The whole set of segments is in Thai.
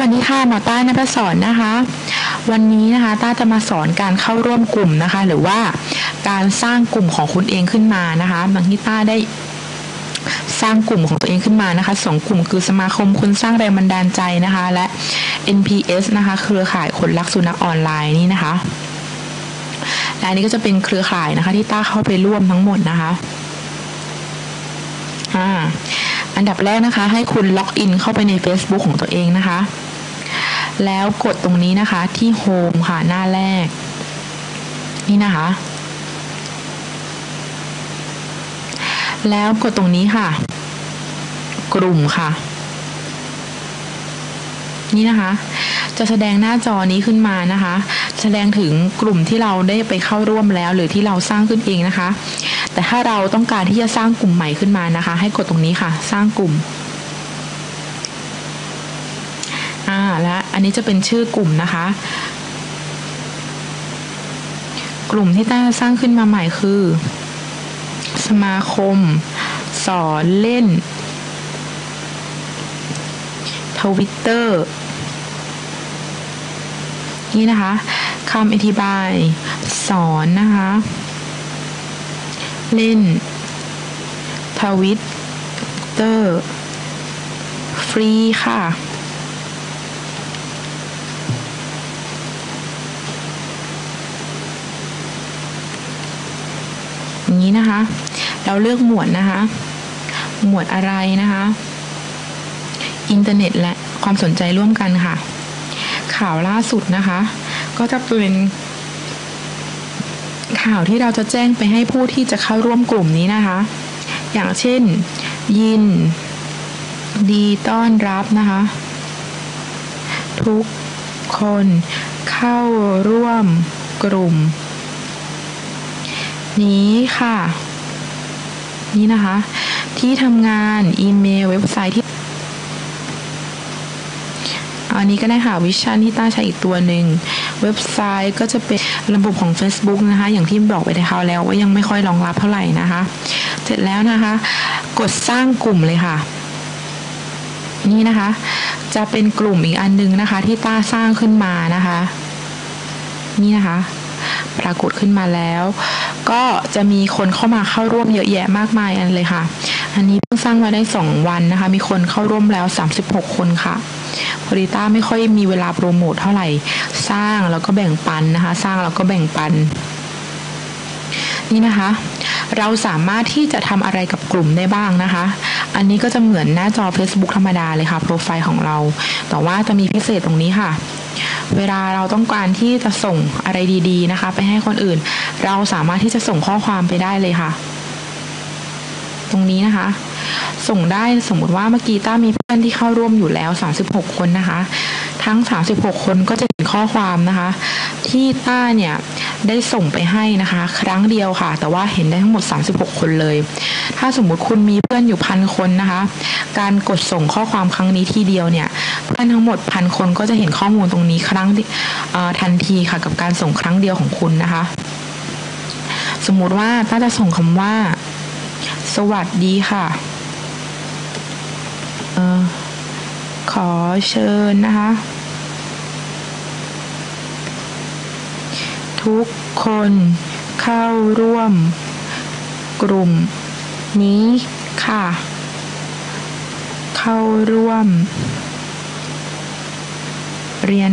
วัสดีค่ะหมอต้านภสอนนะคะ วันนี้นะคะต้าจะมาสอนการเข้าร่วมกลุ่มนะคะ หรือว่าการสร้างกลุ่มของคุณเองขึ้นมานะคะบางที่ต้าได้สร้างกลุ่มของตัวเองขึ้นมานะคะสองกลุ่มคือสมาคมคุณสร้างแรงบันดาลใจนะคะ และ NPS นะคะ เครือข่ายคนรักสุนัขออนไลน์นี่นะคะและอันนี้ก็จะเป็นเครือข่ายนะคะ ที่ต้าเข้าไปร่วมทั้งหมดนะคะอ่าอันดับแรกนะคะ ให้คุณล็อกอินเข้าไปใน Facebook ของตัวเองนะคะ แล้วกดตรงนี้นะคะที่โฮมค่ะหน้าแรก นี่นะคะ แล้วกดตรงนี้ค่ะ กลุ่มค่ะ นี่นะคะ จะแสดงหน้าจอนี้ขึ้นมานะคะ แสดงถึงกลุ่มที่เราได้ไปเข้าร่วมแล้ว หรือที่เราสร้างขึ้นเองนะคะ แต่ถ้าเราต้องการที่จะสร้างกลุ่มใหม่ขึ้นมานะคะ ให้กดตรงนี้ค่ะ สร้างกลุ่มอ่าและ อันนี้จะเป็นชื่อกลุ่มนะคะ กลุ่มที่ต้าสร้างขึ้นมาใหม่คือ สมาคม สอนเล่นทวิตเตอร์นี่นะคะคำอธิบาย สอนนะคะ เล่น ทวิตเตอร์ ฟรีค่ะ อย่างนี้นะคะ เราเลือกหมวดนะคะ หมวดอะไรนะคะ อินเทอร์เน็ตและความสนใจร่วมกันค่ะ ข่าวล่าสุดนะคะ ก็จะเป็นข่าวที่เราจะแจ้งไปให้ผู้ที่จะเข้าร่วมกลุ่มนี้นะคะ อย่างเช่น ยิน ดีต้อนรับนะคะ ทุกคนเข้าร่วมกลุ่ม นี้ค่ะ นี่นะคะ ที่ทำงานอีเมลเว็บไซต์ที่อันนี้ก็ได้ค่ะวิชั่นที่ต้าใช้อีกตัวหนึ่งเว็บไซต์ก็จะเป็นระบบของ Facebook นะคะ อย่างที่บอกไปในคราวแล้วว่ายังไม่ค่อยรองรับเท่าไหร่นะคะ เสร็จแล้วนะคะ กดสร้างกลุ่มเลยค่ะ นี่นะคะ จะเป็นกลุ่มอีกอันนึงนะคะ ที่ต้าสร้างขึ้นมานะคะ นี่นะคะ ปรากฏขึ้นมาแล้ว ก็จะมีคนเข้ามาเข้าร่วมเยอะแยะมากมายอันเลยค่ะ อันนี้เพิ่งสร้างมาได้ 2 วันนะคะ มีคนเข้าร่วมแล้ว 36 คนค่ะพอดีต้าไม่ค่อยมีเวลาโปรโมทเท่าไหร่สร้างแล้วก็แบ่งปันนะคะ สร้างแล้วก็แบ่งปัน นี่นะคะ เราสามารถที่จะทำอะไรกับกลุ่มได้บ้างนะคะ อันนี้ก็จะเหมือนหน้าจอ Facebook ธรรมดาเลยค่ะ โปรไฟล์ของเรา แต่ว่าจะมีพิเศษตรงนี้ค่ะ เวลาเราต้องการที่จะส่งอะไรดีๆนะคะ ไปให้คนอื่น เราสามารถที่จะส่งข้อความไปได้เลยค่ะ ตรงนี้นะคะ ส่งได้สมมติว่าเมื่อกี้ต้ามีเพื่อนที่เข้าร่วมอยู่แล้ว 36 คนนะคะ ทั้ง 36 คนก็จะเห็นข้อความนะคะ ที่ต้าเนี่ย ได้ส่งไปให้นะคะ ครั้งเดียวค่ะ แต่ว่าเห็นได้ทั้งหมด 36 คนเลย ถ้าสมมุติคุณมีเพื่อนอยู่พันคนนะคะ การกดส่งข้อความครั้งนี้ทีเดียวเนี่ย เพื่อนทั้งหมดพันคนก็จะเห็นข้อมูลตรงนี้ครั้งทันทีค่ะ กับการส่งครั้งเดียวของคุณนะคะ สมมุติว่าต้าจะส่งคำว่า สวัสดีค่ะออขอเชิญนะคะ ทุกคนเข้าร่วม กลุ่ม นี้ค่ะ เข้าร่วม เรียน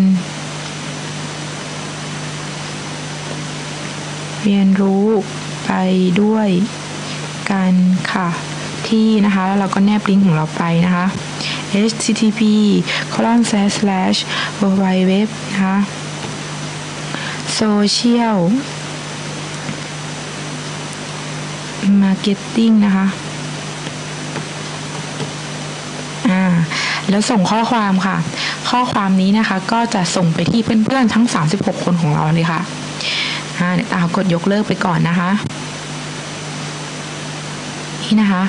เรียนรู้ไปด้วยกันค่ะ ที่นะคะ แล้วเราก็แนบลิงก์ของเราไปนะคะ http colon slash w w w นะคะ social marketing นะคะอ่าแล้วส่งข้อความค่ะ ข้อความนี้นะคะก็จะส่งไปที่เพื่อนๆทั้ง 36 คนของเราเลยค่ะอ่าเดี๋ยวตากดยกเลิกไปก่อนนะคะ นี่นะคะ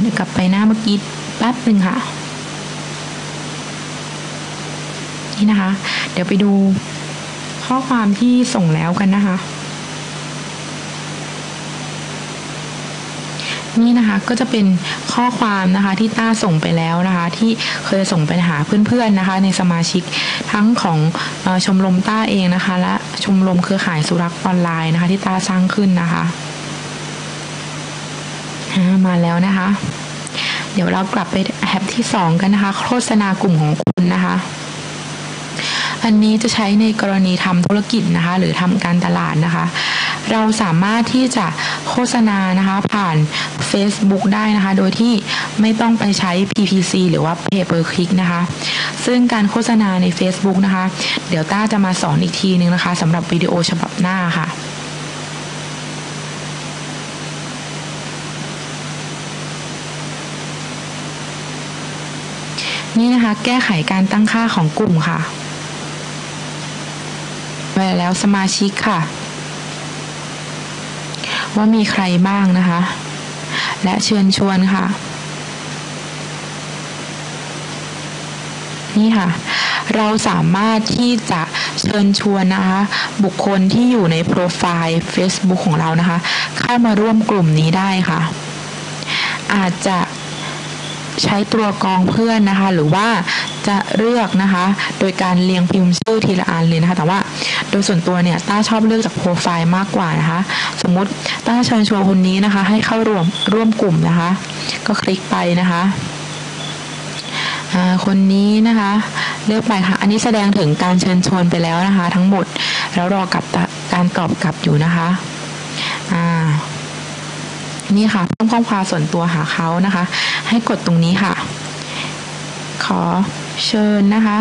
เดี๋ยวกลับไปหน้าเมื่อกี้แป๊บหนึ่งค่ะ นี่นะคะ เดี๋ยวไปดู ข้อความที่ส่งแล้วกันนะคะ นี่นะคะก็จะเป็นข้อความนะคะที่ต้าส่งไปแล้วนะคะ ที่เคยส่งไปหาเพื่อนๆนะคะ ในสมาชิกทั้งของอชมรมต้าเองนะคะ และชมรมเครือข่ายสุรักษ์ออนไลน์นะคะ ที่ต้าสร้างขึ้นนะคะมาแล้วนะคะ เดี๋ยวเรากลับไปแท็บที่ 2 กันนะคะ โฆษณากลุ่มของคุณนะคะ อันนี้จะใช้ในกรณีทำธุรกิจนะคะ หรือทำการตลาดนะคะ เราสามารถที่จะโฆษณานะคะผ่าน Facebook ได้นะคะ โดยที่ไม่ต้องไปใช้ PPC หรือว่า Pay per click นะคะ ซึ่งการโฆษณาใน Facebook นะคะ เดี๋ยวต้าจะมาสอนอีกทีนึงนะคะสำหรับวิดีโอฉบับหน้าค่ะนี่นะคะ แก้ไขการตั้งค่าของกลุ่มค่ะ ไปแล้วสมาชิกค่ะ ว่ามีใครบ้างนะคะ และเชิญชวนค่ะ นี่ค่ะ เราสามารถที่จะเชิญชวนนะคะ บุคคลที่อยู่ในโปรไฟล์ Facebook ของเรานะคะ เข้ามาร่วมกลุ่มนี้ได้ค่ะ อาจจะใช้ตัวกรองเพื่อนนะคะ หรือว่า จะเลือกนะคะ โดยการเรียงพิมพ์ชื่อทีละอันเลยนะคะ แต่ว่าโดยส่วนตัวเนี่ยต้าชอบเลือกจากโปรไฟล์มากกว่านะคะ สมมติต้าเชิญชวนคนนี้นะคะ ให้เข้าร่วมร่วมกลุ่มนะคะ ก็คลิกไปนะคะคนนี้นะคะเลือกไปค่ะอันนี้แสดงถึงการเชิญชวนไปแล้วนะคะ ทั้งหมดแล้วรอกับการตอบกลับอยู่นะคะนี่ค่ะเพิ่มข้อความส่วนตัวหาเขานะคะ ให้กดตรงนี้ค่ะ ขอ เชิญนะคะ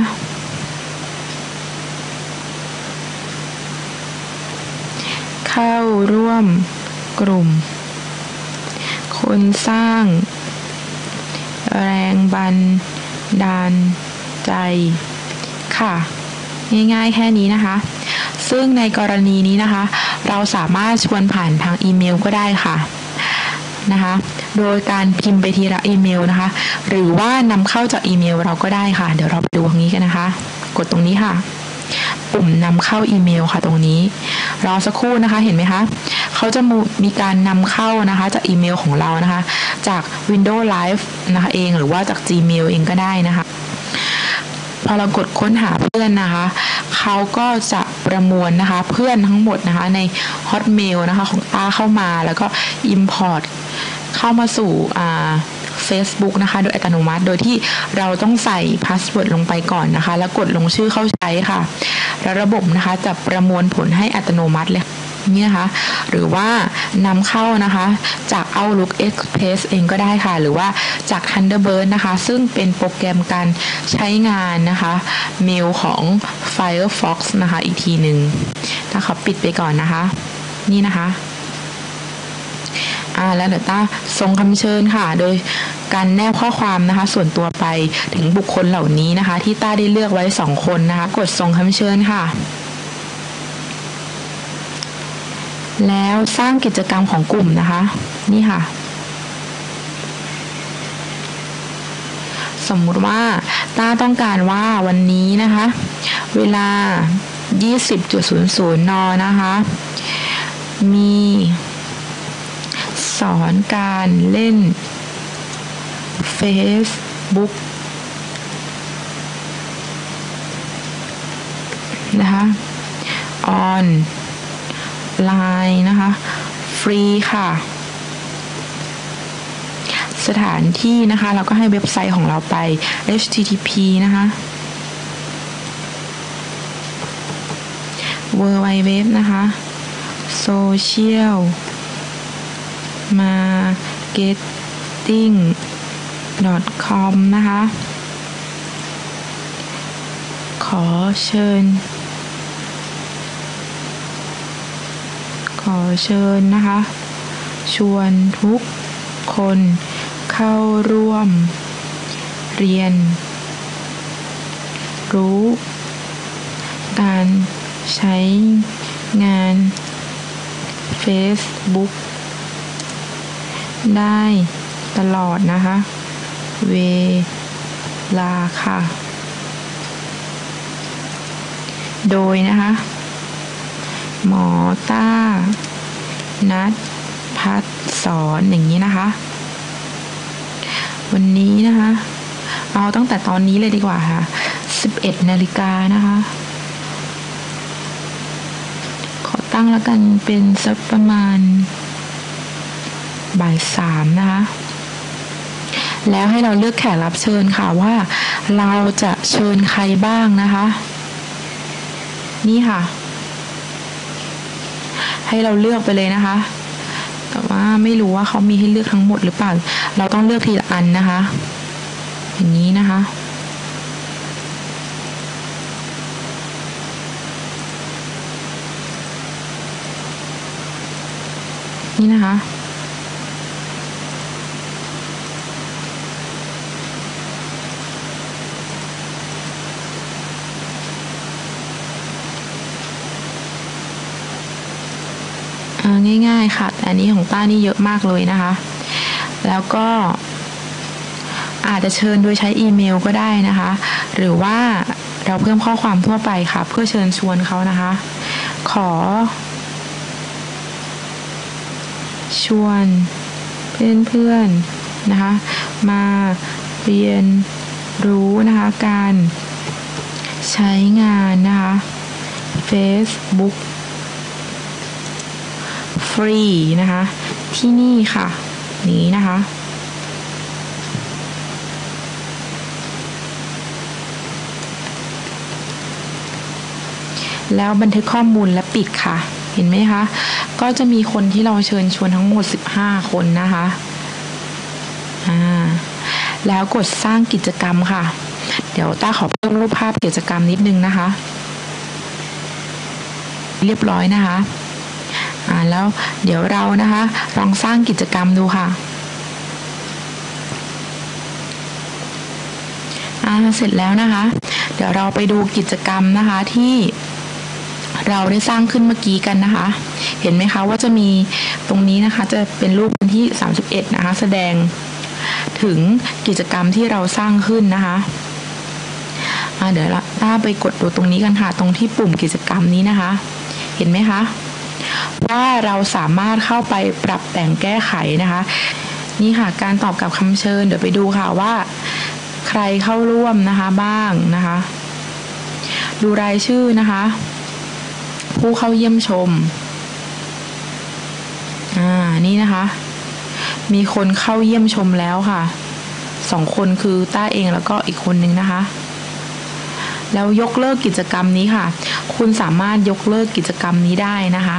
เข้าร่วมกลุ่ม คนสร้าง แรงบันดาลใจค่ะ ง่ายๆแค่นี้นะคะ ซึ่งในกรณีนี้นะคะ เราสามารถชวนผ่านทางอีเมลก็ได้ค่ะนะคะ โดยการพิมพ์ไปทีละอีเมลนะคะ หรือว่านำเข้าจากอีเมลเราก็ได้ค่ะ เดี๋ยวเราไปดูตรงนี้กันนะคะ กดตรงนี้ค่ะ ปุ่มนำเข้าอีเมลค่ะตรงนี้ รอสักครู่นะคะเห็นไหมคะเขาจะมีการนำเข้านะคะจากอีเมลของเรานะคะ จาก Windows Live นะคะเองหรือว่าจาก Gmail เองก็ได้นะคะพอเรากดค้นหาเพื่อนนะคะ เขาก็จะประมวลนะคะเพื่อนทั้งหมดนะคะใน Hotmail นะคะของตาเข้ามาแล้วก็ Import เข้ามาสู่อ่า Facebook นะคะ โดยอัตโนมัติ โดยที่เราต้องใส่พาสเวิร์ดลงไปก่อนนะคะ แล้วกดลงชื่อเข้าใช้ค่ะ แล้วระบบนะคะจะประมวลผลให้อัตโนมัติเลยนี่นะคะ หรือว่านำเข้านะคะ จาก Outlook Express เองก็ได้ค่ะ หรือว่าจาก Thunderbird นะคะ ซึ่งเป็นโปรแกรมการใช้งานนะคะเมลของ Firefox นะคะ อีกทีหนึ่งถ้าเขาปิดไปก่อนนะคะ นี่นะคะ อ่าแล้วเดี๋ยวต้าส่งคำเชิญค่ะ โดยการแนบข้อความนะคะ ส่วนตัวไปถึงบุคคลเหล่านี้นะคะ ที่ต้าได้เลือกไว้สองคนนะคะ กดส่งคำเชิญค่ะ แล้วสร้างกิจกรรมของกลุ่มนะคะ นี่ค่ะ สมมุติว่าต้าต้องการว่าวันนี้นะคะ เวลา 20.00 น นะคะ มี อนการเล่น Facebook นะคะออนไลน์นะคะ ฟรีค่ะ สถานที่นะคะ เราก็ให้เว็บไซต์ของเราไป http นะคะ w w w นะคะ social marketing com นะคะ ขอเชิญ ขอเชิญนะคะ ชวนทุกคนเข้าร่วม เรียน รู้ การใช้งาน Facebook ได้ตลอดนะคะ เวลาค่ะ โดยนะคะ หมอต้า นัดพัดสอนอย่างนี้นะคะ วันนี้นะคะ เอาตั้งแต่ตอนนี้เลยดีกว่าค่ะ 11นาฬิกานะคะ ขอตั้งแล้วกันเป็นสักประมาณ บ่ายสามนะคะแล้วให้เราเลือกแขกรับเชิญค่ะว่าเราจะเชิญใครบ้างนะคะ นี่ค่ะ ให้เราเลือกไปเลยนะคะ แต่ว่าไม่รู้ว่าเขามีให้เลือกทั้งหมดหรือเปล่าเราต้องเลือกทีละอันนะคะ อย่างนี้นะคะนี่นะคะ อ่าง่ายๆ ค่ะแต่อันนี้ของต้านี่เยอะมากเลยนะคะ แล้วก็อาจจะเชิญโดยใช้อีเมลก็ได้นะคะ หรือว่าเราเพิ่มข้อความทั่วไปค่ะ เพื่อเชิญชวนเขานะคะ ขอ ชวนเพื่อนๆนะคะ มาเรียนรู้นะคะการใช้งานนะคะ Facebook ฟรีนะคะ ที่นี่ค่ะ นี้นะคะ แล้วบันทึกข้อมูลและปิดค่ะ เห็นไหมคะ ก็จะมีคนที่เราเชิญชวนทั้งหมด 15 คนนะคะอ่าแล้วกดสร้างกิจกรรมค่ะ เดี๋ยวต้าขอเพิ่มรูปภาพกิจกรรมนิดนึงนะคะ เรียบร้อยนะคะ อ่าแล้วเดี๋ยวเรานะคะลองสร้างกิจกรรมดูค่ะเสร็จแล้วนะคะ เดี๋ยวเราไปดูกิจกรรมนะคะที่เราได้สร้างขึ้นเมื่อกี้กันนะคะ เห็นไหมคะว่าจะมีตรงนี้นะคะจะเป็นรูปที่ 31 นะคะ แสดงถึงกิจกรรมที่เราสร้างขึ้นนะคะเดี๋ยวเราไปกดดูตรงนี้กันค่ะ ตรงที่ปุ่มกิจกรรมนี้นะคะ เห็นไหมคะ ว่าเราสามารถเข้าไปปรับแต่งแก้ไขนะคะ นี่ค่ะการตอบกับคำเชิญ เดี๋ยวไปดูค่ะว่า ใครเข้าร่วมนะคะบ้างนะคะ ดูรายชื่อนะคะ ผู้เข้าเยี่ยมชมอ่านี่นะคะ มีคนเข้าเยี่ยมชมแล้วค่ะสองคนคือต้าเองแล้วก็อีกคนนึงนะคะ แล้วยกเลิกกิจกรรมนี้ค่ะ คุณสามารถยกเลิกกิจกรรมนี้ได้นะคะ